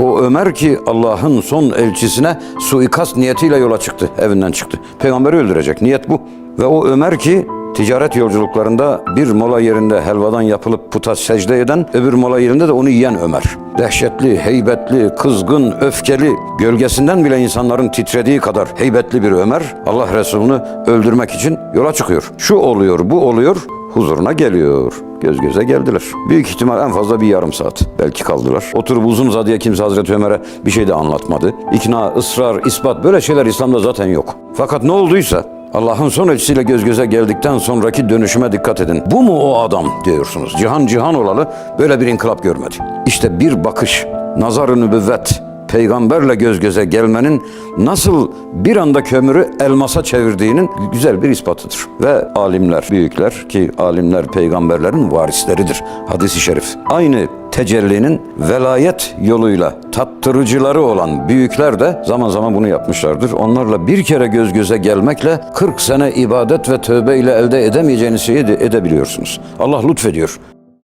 O Ömer ki Allah'ın son elçisine suikast niyetiyle yola çıktı, evinden çıktı. Peygamberi öldürecek, niyet bu. Ve o Ömer ki ticaret yolculuklarında bir mola yerinde helvadan yapılıp puta secde eden, öbür mola yerinde de onu yiyen Ömer. Dehşetli, heybetli, kızgın, öfkeli, gölgesinden bile insanların titrediği kadar heybetli bir Ömer, Allah Resulü'nü öldürmek için yola çıkıyor. Şu oluyor, bu oluyor, huzuruna geliyor. Göz göze geldiler. Büyük ihtimal en fazla bir yarım saat belki kaldılar. Oturup uzun uzadıya kimse Hazreti Ömer'e bir şey de anlatmadı. İkna, ısrar, ispat böyle şeyler İslam'da zaten yok. Fakat ne olduysa Allah'ın son elçisiyle göz göze geldikten sonraki dönüşüme dikkat edin. Bu mu o adam diyorsunuz. Cihan cihan olalı böyle bir inkılap görmedi. İşte bir bakış, nazar-ı nübüvvet, peygamberle göz göze gelmenin nasıl bir anda kömürü elmasa çevirdiğinin güzel bir ispatıdır. Ve alimler, büyükler ki alimler peygamberlerin varisleridir. Hadis-i şerif. Aynı tecellinin velayet yoluyla tattırıcıları olan büyükler de zaman zaman bunu yapmışlardır. Onlarla bir kere göz göze gelmekle 40 sene ibadet ve tövbe ile elde edemeyeceğiniz şeyi de edebiliyorsunuz. Allah lütfediyor.